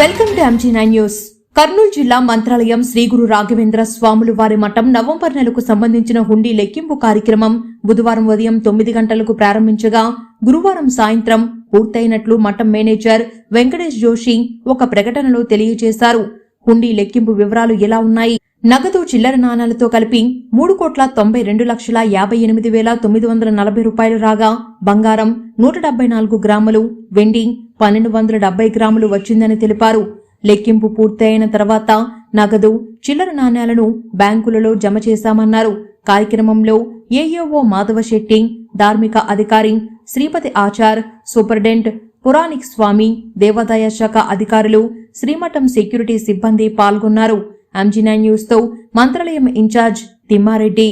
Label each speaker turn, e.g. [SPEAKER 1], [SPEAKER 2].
[SPEAKER 1] Welcome to M G nine news. Kurnool జిల్లా మంత్రాలయం శ్రీ గురు రాఘవేంద్ర స్వాములు వారి మఠం నవంబర్ నెలకు సంబంధించిన హుండీ లెక్కింపు కార్యక్రమం బుధవారం ఉదయం తొమ్మిది గంటలకు ప్రారంభించగా గురువారం సాయంత్రం పూర్తయినట్లు మఠం మేనేజర్ వెంకటేష్ జోషి ఒక ప్రకటనలో తెలియజేశారు. హుండీ లెక్కింపు వివరాలు ఎలా ఉన్నాయి? నగదు చిల్లర నాణాలతో కలిపి మూడు కోట్ల తొంభై రెండు లక్షల యాభై ఎనిమిది వేల తొమ్మిది వందల నలభై రూపాయలు రాగా బంగారం నూట డెబ్బై నాలుగు గ్రాములు వెండి పన్నెండు వందల డెబ్బై గ్రాములు వచ్చిందని తెలిపారు. లెక్కింపు పూర్తయిన తర్వాత నగదు చిల్లర నాణ్యాలను బ్యాంకులలో జమ చేశామన్నారు. కార్యక్రమంలో ఏఏఓ మాధవ శెట్టి ధార్మిక అధికారి శ్రీపతి ఆచార్ సూపరింటెండెంట్ పురాణిక్ స్వామి దేవాదాయ శాఖ అధికారులు శ్రీమఠం సెక్యూరిటీ సిబ్బంది పాల్గొన్నారు. ఎంజీ నైన్ న్యూస్తో మంత్రాలయం ఇన్ఛార్జ్ తిమ్మారెడ్డి.